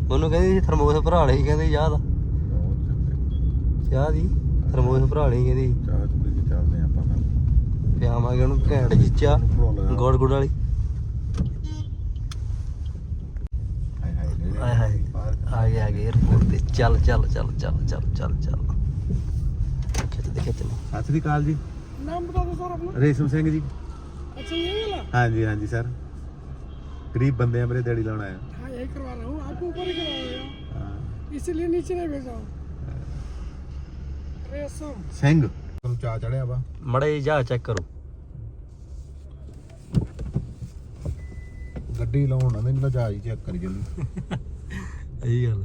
ਮੈਨੂੰ ਕਹਿੰਦੀ ਸੀ ਥਰਮੋਸ ਭਰਾ ਲਈ ਕਹਿੰਦੀ ਯਾਦ ਬਹੁਤ ਚੰਗੇ। ਥਰਮੋਸ ਭਰਾ ਲਈ ਕਹਿੰਦੀ। ਚਾਹ ਚੁੜੀ ਚੱਲਦੇ ਆਪਾਂ ਨਾਲ ਪਿਆਵਾਂਗੇ ਉਹਨੂੰ ਘੈਂਟ ਜਿਹੀ ਚਾਹ ਗੋੜ ਗੁੜ ਵਾਲੀ। ਹਾਏ ਹਾਏ ਨੇੜੇ ਹਾਏ ਹਾਏ ਬਾਹਰ ਆ ਗਏ ਆ ਗਏ 에어ਪੋਰਟ ਤੇ। ਚੱਲ ਚੱਲ ਚੱਲ ਚੱਲ ਚੱਲ ਚੱਲ ਚੱਲ। ਖਿੱਚ ਦੇ ਖਿੱਚ ਲੈ ਸਤਿ ਸ੍ਰੀ ਅਕਾਲ ਜੀ। ਨਾਮ ਬਤਾ ਦਿਓ ਸਰ ਆਪਣਾ। ਰੇਸ਼ਮ ਸਿੰਘ ਜੀ। अच्छा यही वाला ਹਾਂਜੀ ਹਾਂਜੀ ਗਰੀਬ ਬੰਦੇ ਆ ਮੇਰੇ ਦਿਹਾੜੀ ਲਾਉਣ ਆਇਆ हाँ यही करवा रहा हूँ आपको ऊपर ही करवाया ਹਾਂ इसीलिए नीचे नहीं भेजा हूँ रेशम ਸਿੰਘ ਤੁਹਾਨੂੰ ਚਾਹ ਚੜਿਆ ਵਾ ਮੜੇ ਜਾ ਚੈੱਕ ਕਰੋ ਗੱਡੀ ਲਾਉਣ ਨਾ ਮੈਨੂੰ ਚਾਹ ਹੀ ਚੈੱਕ ਕਰੀ ਜਲਦੀ ਇਹੀ ਗੱਲ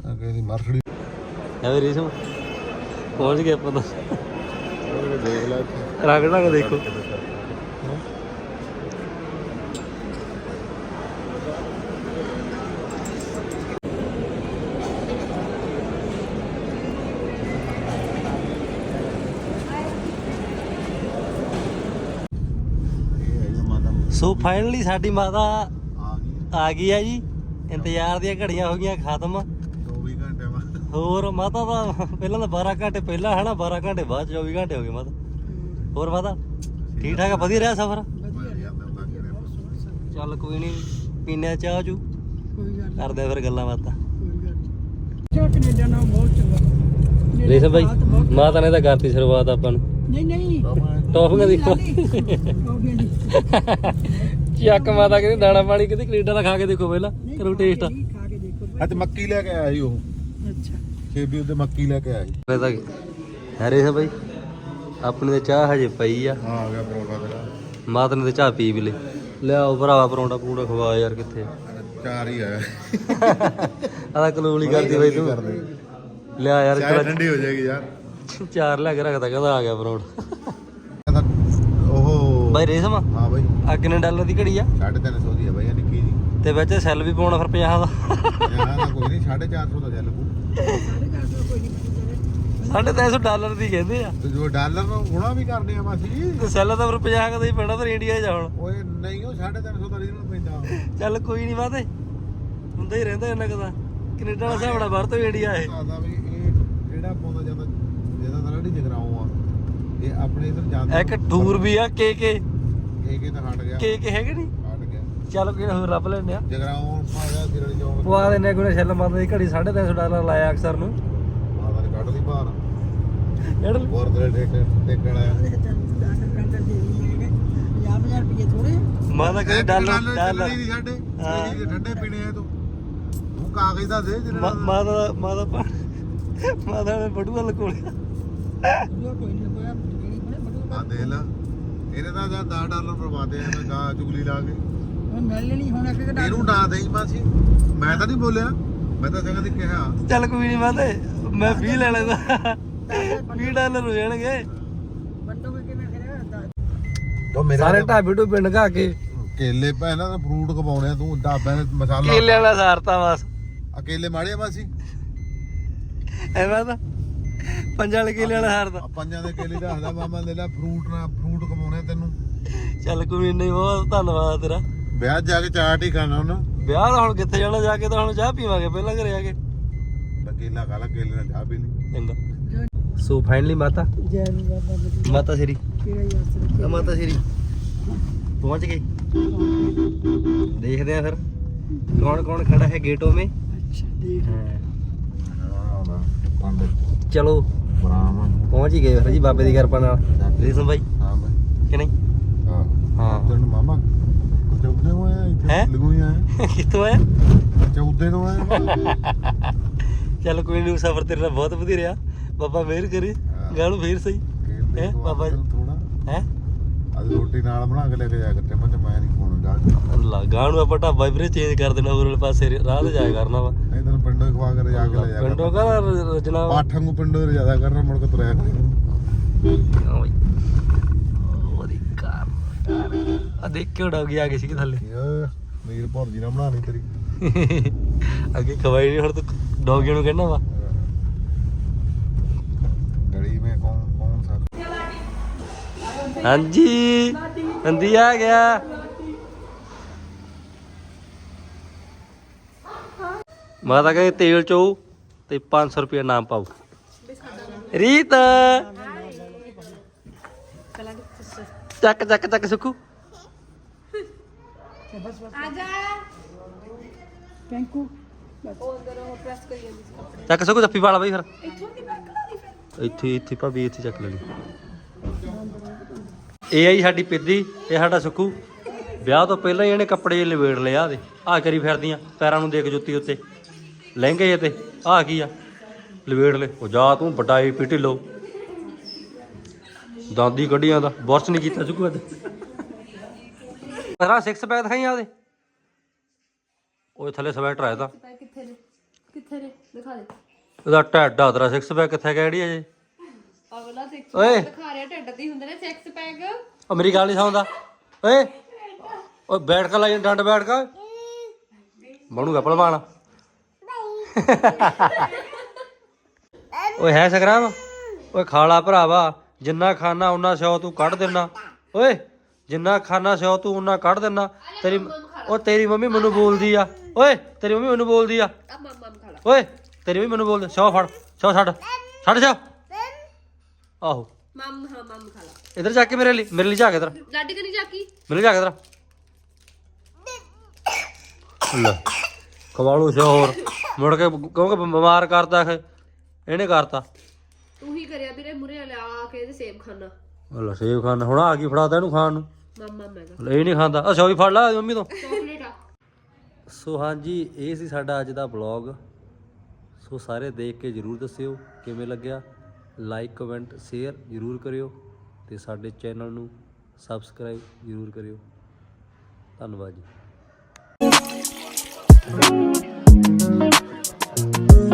ਆ ਕਹਿੰਦੀ ਮਰਸੜੀ ਐਵੇਂ ਰੇਸ਼ਮ ਪਹੁੰਚ ਗਏ ਆਪਾਂ ਤਾਂ ਦੇਖ ਲੈ ਰੰਗ ਢੰਗ ਦੇਖੋ ਸੋ ਫਾਈਨਲੀ ਸਾਡੀ ਮਾਤਾ ਆ ਗਈ। ਆ ਜੀ। ਇੰਤਜ਼ਾਰ ਦੀਆਂ ਘੜੀਆਂ ਹੋ ਗਈਆਂ ਖਤਮ। ਹੋਰ ਮਾਤਾ ਦਾ ਪਹਿਲਾਂ ਤਾਂ 12 ਘੰਟੇ ਪਹਿਲਾਂ ਹਨਾ 12 ਘੰਟੇ ਬਾਅਦ 24 ਘੰਟੇ ਹੋ ਗਏ ਮਾਤਾ। ਹੋਰ ਮਾਤਾ ਠੀਕ ਠਾਕ ਵਧੀਆ ਰਿਹਾ ਸਫਰ? ਚੱਲ ਕੋਈ ਨਹੀਂ ਪੀਨੇ ਚਾਹ ਜੂ ਕਰਦੇ ਫਿਰ ਗੱਲਾਂ ਬਾਤਾਂ। ਚਾਹ ਕੈਨੇਡਾ ਨਾਲ ਬਹੁਤ ਚੰਗਾ। ਰੇਸ਼ਮ ਭਾਈ ਮਾਤਾ ਨੇ ਤਾਂ ਕਰਤੀ ਸ਼ੁਰੂਆਤ ਆਪਾਂ ਨੂੰ। ਨਹੀਂ ਨਹੀਂ। ਟੌਫੀਆਂ ਦੀ ਟੌਫੀਆਂ ਚੱਕ ਮਾਤਾ ਕਹਿੰਦੇ ਦਾਣਾ ਪਾਣੀ ਕਹਿੰਦੇ ਕੈਨੇਡਾ ਦਾ ਖਾ ਕੇ ਦੇਖੋ ਪਹਿਲਾਂ ਕਰੋ ਟੇਸਟ ਅੱਜ ਮੱਕੀ ਲੈ ਕੇ ਆਇਆ ਉਹ। ਅੱਛਾ। ਖੇਬੀ ਉਹਦੇ ਮੱਕੀ ਲੈ ਕੇ ਆਇਆ ਸੀ। ਪਤਾ ਹਰੇ ਹੈ ਬਾਈ। ਆਪਣੇ ਤੇ ਚਾਹ ਹਜੇ ਪਈ ਆ। ਹਾਂ ਆ ਗਿਆ ਪਰੌਂਠਾ ਤੇਰਾ। ਮਾਤਾ ਨੇ ਤੇ ਚਾਹ ਪੀ ਵੀ ਲਈ। ਲਿਆਓ ਭਰਾਵਾ ਪਰੌਂਠਾ ਪੂੜਾ ਖਵਾ ਯਾਰ ਕਿੱਥੇ ਚਾਰ ਹੀ ਆਇਆ ਆਦਾ ਕਲੂਲੀ ਕਰਦੀ ਬਾਈ ਤੂੰ। ਲਿਆ ਯਾਰ ਚਾਹ ਠੰਡੀ ਹੋ ਜਾਏਗੀ ਯਾਰ। ਚਾਰ ਲੈ ਕੇ ਰੱਖਦਾ ਕਹਿੰਦਾ ਆ ਗਿਆ ਪਰੌਂਠਾ ਕਹਿੰਦਾ ਉਹ ਬਾਈ ਰੇਸਮ? ਹਾਂ ਬਾਈ। ਆ ਕਿੰਨੇ ਡਾਲਰ ਦੀ ਘੜੀ ਆ? 350 ਦੀ ਹੈ ਬਾਈ ਇਹ ਨਿੱਕੀ ਜੀ। ਤੇ ਵਿੱਚ ਸੈੱਲ ਵੀ ਪਾਉਣਾ ਫਿਰ 50 ਦਾ। ਯਾਰ ਕੋਈ ਨਹੀਂ 450 ਦਾ ਚੱਲ ਪੂ ਸਾਢੇ 300 ਡਾਲਰ ਦੀ ਕਹਿੰਦੇ ਆ। ਤੇ ਜੋ ਡਾਲਰ ਨੂੰ ਗੁਣਾ ਵੀ ਕਰਦੇ ਆ ਮਾਸੀ। ਤੇ ਸੈੱਲ ਤਾਂ ਫਿਰ 50 ਦਾ ਹੀ ਪੈਣਾ ਤੇ ਇੰਡੀਆ ਜਾ ਹੁਣ। ਓਏ ਨਹੀਂ ਉਹ 350 ਦਾ ਰੀਜਨਲ ਪੈਂਦਾ। ਚੱਲ ਕੋਈ ਨਹੀਂ ਵਾਤੇ ਹੁੰਦਾ ਹੀ ਰਹਿੰਦਾ ਇੰਨਾ ਕਦਾ ਕੈਨੇਡਾ ਦਾ ਹਿਸਾਬ ਨਾਲ ਬਾਹਰ ਤੋਂ ਇੰਡੀਆ ਇਹ ਜਿਹੜਾ ਪਾਉਂਦਾ ਜਾਂਦਾ ਜਿਹਦਾ ਤਾਂ ਰੜੀ ਜਗਰਾਉਂ ਆ ਇਹ ਆਪਣੇ ਇਧਰ ਜਾਂਦਾ ਇੱਕ ਟੂਰ ਵੀ ਆ ਕੇ ਕੇ? ਇਹ ਕਿ ਤਾਂ ਹਟ ਗਿਆ। ਕੇ ਕੇ ਹੈਗੇ ਨਹੀਂ? ਹਟ ਗਿਆ। ਚੱਲ ਕੋਈ ਨਾ ਹੋਰ ਲੈਂਦੇ ਆ। ਜਗਰਾਉਂ ਆ ਗਿਆ ਸਿਰੜੀ ਚੌਂਕ ਪਵਾ ਦਿੰਨੇ ਕੋਈ ਛੱਲ ਮਾਰਦੇ ਦੀ ਘੜੀ 350 ਡਾਲਰ ਲਾਇਆ ਅਕਸਰ ਨੂੰ। ਮਾਤਾ ਨੇ ਕੱਢ ਲਈ ਬਾਹਰ। ਟੇਕਣ ਆਇਆ ਕਹਿੰਦਾ ਡਾਲਰ ਡਾਲਰ ਡਾਲਰ। ਨਹੀਂ ਸਾਡੇ। ਇਹ ਠੰਡੇ ਪੀਣੇ ਆ ਤੂੰ। ਤੂੰ ਕਾਗਜ਼ ਦਾ ਦੇ ਜਿਹੜਾ ਮਾਤਾ ਮਾਤਾ ਮਾਤਾ ਨੇ ਬਟੂਆ ਲਕੋਲਿਆ। ਆ ਦੇ ਲੈ। ਇਹਨੇ ਤਾਂ ਜਾਂ 10 ਡਾਲਰ ਬਰਬਾਦੇ ਆ ਮੈਂ ਗਾ ਚੁਗਲੀ ਲਾ ਕੇ। ਇਹਨੂੰ ਨਾ ਦੇਈ ਮਾਸੀ। ਮੈਂ ਤਾਂ ਨਹੀਂ ਬੋਲਿਆ। ਮੈਂ ਤਾਂ ਜਗ੍ਹਾ ਦੀ ਕਿਹਾ। ਚੱਲ ਕੋਈ ਨਹੀਂ ਮਾਤੇ ਮੈਂ 20 ਲੈ ਲੈਂਦਾ। 20 ਡਾਲਰ ਹੋ ਜਾਣਗੇ। ਉਹ ਮੇਰਾ ਸਾਰੇ ਢਾਬੇ ਟੂ ਪਿੰਡ ਘਾ ਕੇ। ਕੇਲੇ ਪੈਣਾ ਤਾਂ ਫਰੂਟ ਆ ਤੂੰ ਢਾਬਿਆਂ ਦੇ ਮਸਾਲਾ ਕੇਲੇ ਵਾਲਾ ਸਾਰਤਾ ਬਸ। ਅਕੇਲੇ ਮਾੜੇ ਆ ਮਾਸੀ। ਐਵੇਂ ਤਾਂ ਪੰਜਾਂ ਵਾਲੇ ਕੇਲੇ ਵਾਲਾ ਹਾਰਦਾ। ਪੰਜਾਂ ਦੇ ਕੇਲੇ ਰੱਖਦਾ ਮਾਮਾ ਲੈ ਲੈ ਫਰੂਟ ਨਾ ਫਰੂਟ ਕਮਾਉਣੇ ਤੈਨੂੰ। ਚੱਲ ਕੋਈ ਨਹੀਂ ਬਹੁਤ ਧੰਨਵਾਦ ਤੇਰਾ। ਵਿਆਹ 'ਚ ਜਾ ਕੇ ਚਾਟ ਹੀ ਖਾਣਾ ਉਹਨੂੰ ਵਿਆਹ ਦਾ ਹੁਣ ਕਿੱਥੇ ਜਾਣਾ ਜਾ ਕੇ ਤਾਂ ਹੁਣ ਚਾਹ ਪੀਵਾਂਗੇ ਪਹਿਲਾਂ ਘਰੇ ਆ ਕੇ। ਕੇਲਾ ਖਾ ਲਾ ਕੇਲੇ ਨਾਲ ਚਾਹ ਪੀ ਲਈ। ਚੰਗਾ। ਸੋ ਫਾਈਨਲੀ ਮਾਤਾ। ਮਾਤਾ ਸ੍ਰੀ। ਆ ਮਾਤਾ ਸ੍ਰੀ। ਪਹੁੰਚ ਗਏ। ਦੇਖਦੇ ਆ ਫਿਰ। ਕੌਣ ਕੌਣ ਖੜਾ ਹੈ ਗੇਟੋਂ ਮੇ? ਪੰਡ। ਚਲੋ। ਬਰਾਮ ਪਹੁੰਚ ਹੀ ਗਏ ਫਿਰ ਜੀ ਬਾਬੇ ਦੀ ਕਿਰਪਾ ਨਾਲ। ਰੇਸ਼ਮ ਭਾਈ ਹਾਂ ਮੈਂ ਕਿ ਨਹੀਂ? ਹਾਂ। ਹਾਂ। ਤੈਨੂੰ ਮਾਮਾ। ਚੌਦੇ ਤੋਂ ਆਇਆ ਹੈਂ? ਇੱਥੇ ਲਗੂਈ ਆਇਆ? ਕਿੱਥੋਂ ਆਇਆ? ਚੌਦੇ ਤੋਂ ਆਇਆ। ਚੱਲ ਕੋਈ ਨਹੀਂ ਸਫ਼ਰ ਤੇਰੇ ਨਾਲ ਬਹੁਤ ਵਧੀਆ ਰਿਹਾ। ਬਾਬਾ ਮਿਹਰ ਕਰੇ। ਗਾਣੂ ਫੇਰ ਸਹੀ। ਹੈਂ, ਬਾਬਾ ਜੀ? ਥੋੜਾ ਹੈ? ਅੱਜ ਰੋਟੀ ਨਾਲ ਬਣਾ ਕੇ ਲੈ ਕੇ ਜਾਇਆ ਕਰਤੇ। ਮੈਂ ਮੈਂ ਨਹੀਂ ਖਾਣਾ ਜਾ ਅੱਲਾ ਗਾਣੂ ਆਪਾਂ ਢਾਬਾ ਵੀਰੇ ਚੇਂਜ ਕਰ ਦੇਣਾ ਹੋਰ ਪਾਸੇ ਰਾਹ ਤੇ ਜਾਇਆ ਕਰਨਾ ਵਾ। ਆ ਦੇਖ ਕੇ ਉਡਾ ਗਿਆ ਥੱਲੇ। ਨੀਰ ਭੁਰਜੀ ਨਾ ਬਣਾਣੀ ਤੇਰੀ। ਅੱਗੇ ਖਵਾਈ ਨਹੀਂ ਹੁਣ ਤੂੰ ਡੌਗੀਆਂ ਨੂੰ ਕਹਿਣਾ ਵਾ। ਗਲੀ ਮੈਂ ਕੌਣ ਕੌਣ ਸਾ? ਹਾਂਜੀ। ਨੰਦੀ ਆ ਗਿਆ। ਮਾਤਾ ਕਹਿੰਦੀ ਤੇਲ ਚੋ ਤੇ 500 ਰੁਪਏ ਨਾਮ ਪਾਓ ਰੀਤ! ਚੱਕ ਚੱਕ ਚੱਕ ਸੁਖੂ। ਟੈਂਕੂ। ਚੱਕ ਸੁਖੂ ਜੱਫੀ ਵਾਲਾ ਬਈ ਫਿਰ। ਇੱਥੇ ਇੱਥੇ ਭਾਬੀ ਇੱਥੇ ਚੱਕ ਲੈਣੀ ਇਹ ਆਈ ਸਾਡੀ ਪਿੱਦੀ ਇਹ ਸਾਡਾ ਸੁਖੂ। ਵਿਆਹ ਤੋਂ ਪਹਿਲਾਂ ਹੀ ਇਹਨੇ ਕੱਪੜੇ ਲਵੇੜ ਲਏ ਆ ਦੇ। ਆ ਕਰੀ ਫਿਰਦੀਆਂ ਪੈਰਾਂ ਨੂੰ ਦੇਖ ਜੁੱਤੀ ਉੱਤੇ। ਲਹਿੰਗੇ ਜਿਹੇ ਤੇ ਆ ਕੀ ਆ? ਲਵੇੜ ਲੈ ਉਹ ਜਾ ਤੂੰ ਬਟਾਈ ਪਿੱਟੀ ਲੋ ਦਾਦੀ ਕੱਢੀਆਂ ਦਾ ਬੁਰਸ਼ ਨਹੀਂ ਕੀਤਾ ਸੁਖੂ ਅੱਜ। ਤੇਰਾ 6 ਪੈਕ ਦਿਖਾਈ ਆ ਦੇ ਉਹ ਥੱਲੇ ਸਵੈਟਰ ਆਇਆ ਤਾਂ ਕਿੱਥੇ ਨੇ? ਕਿੱਥੇ ਨੇ? ਦਿਖਾ ਦੇ। ਉਹਦਾ ਢੱਡ ਆ ਤੇਰਾ 6 ਪੈਕ ਕਿੱਥੇ ਗਿਆ ਜਿਹੜੀ ਅਜੇ ਅਗਲਾ ਸਿਕਸ ਓਏ। ਦਿਖਾ ਰਿਹਾ ਢਿੱਡ ਦੀ ਹੁੰਦੇ ਨੇ ਸਿਕਸ ਪੈਗ ਉਹ ਮੇਰੀ ਗੱਲ ਨਹੀਂ ਓਏ। ਓਏ ਬੈਠ ਕੇ ਲਾਈ ਡੰਡ ਬੈਠ ਕੇ। ਬਣੂਗਾ ਪਹਿਲਵਾਨ। ਓਏ ਹੈ ਸਕਰਾਮ ਓਏ ਖਾਲਾ ਭਰਾਵਾ, ਜਿੰਨਾ ਖਾਣਾ ਉਹਨਾਂ ਸਿਓ ਤੂੰ ਕੱਢ ਦੇਣਾ ਓਏ, ਜਿੰਨਾ ਖਾਣਾ ਸਿਓ ਤੂੰ ਉਹਨਾਂ ਕੱਢ ਦੇਣਾ ਤੇਰੀ ਉਹ ਤੇਰੀ ਮੰਮੀ ਮੈਨੂੰ ਬੋਲਦੀ ਆ। ਓਏ, ਤੇਰੀ ਮੰਮੀ ਮੈਨੂੰ ਬੋਲਦੀ ਆ। ਓਏ, ਤੇਰੀ ਮੰਮੀ ਮੈਨੂੰ ਬੋਲਦੀ ਸਿਓ ਫੜ, ਸਿਓ ਛੱਡ ਛੱਡ ਸਿਓ। ਆਹੋ। ਮਮ ਹਾਂ ਮਮ ਖਾ ਲਾ ਇਧਰ ਜਾ ਕੇ ਮੇਰੇ ਲਈ ਮੇਰੇ ਲਈ ਜਾ ਕੇ ਇਧਰ। ਲਾਡੀ ਕਨੀ ਜਾਕੀ ਮਿਲ ਜਾ ਕਿਧਰ ਲੈ ਕਵਾਲੂ ਸੇ ਹੋਰ। ਮੁੜ ਕੇ ਕਿਉਂਕਿ ਬਿਮਾਰ ਕਰਦਾ ਹੈ ਇਹਨੇ ਕਰਤਾ। ਤੂੰ ਹੀ ਕਰਿਆ ਵੀਰੇ ਮੁਰੇ ਲਿਆ ਕੇ ਤੇ ਸੇਬ ਖਾਣਾ ਲੈ ਸੇਬ ਖਾਣ ਹੁਣ ਆ ਕੀ ਫੜਾਤਾ ਇਹਨੂੰ ਖਾਣ ਨੂੰ? ਮਮ ਲੈ ਇਹ ਨਹੀਂ ਖਾਂਦਾ। ਅੱਛਾ ਵੀ ਫੜ ਲਾ ਮੰਮੀ ਤੋਂ। ਚਾਕਲੇਟ ਆ। ਸੋ ਹਾਂਜੀ ਇਹ ਸੀ ਸਾਡਾ ਅੱਜ ਦਾ ਬਲੌਗ ਸੋ ਸਾਰੇ ਦੇਖ ਕੇ ਜਰੂਰ ਦੱਸਿਓ ਕਿਵੇਂ ਲੱਗਿਆ। ਲਾਈਕ ਕਮੈਂਟ ਸ਼ੇਅਰ ਜਰੂਰ ਕਰਿਓ ਤੇ ਸਾਡੇ ਚੈਨਲ ਨੂੰ ਸਬਸਕ੍ਰਾਈਬ ਜ਼ਰੂਰ ਕਰਿਓ। ਧੰਨਵਾਦ ਜੀ। Thank you.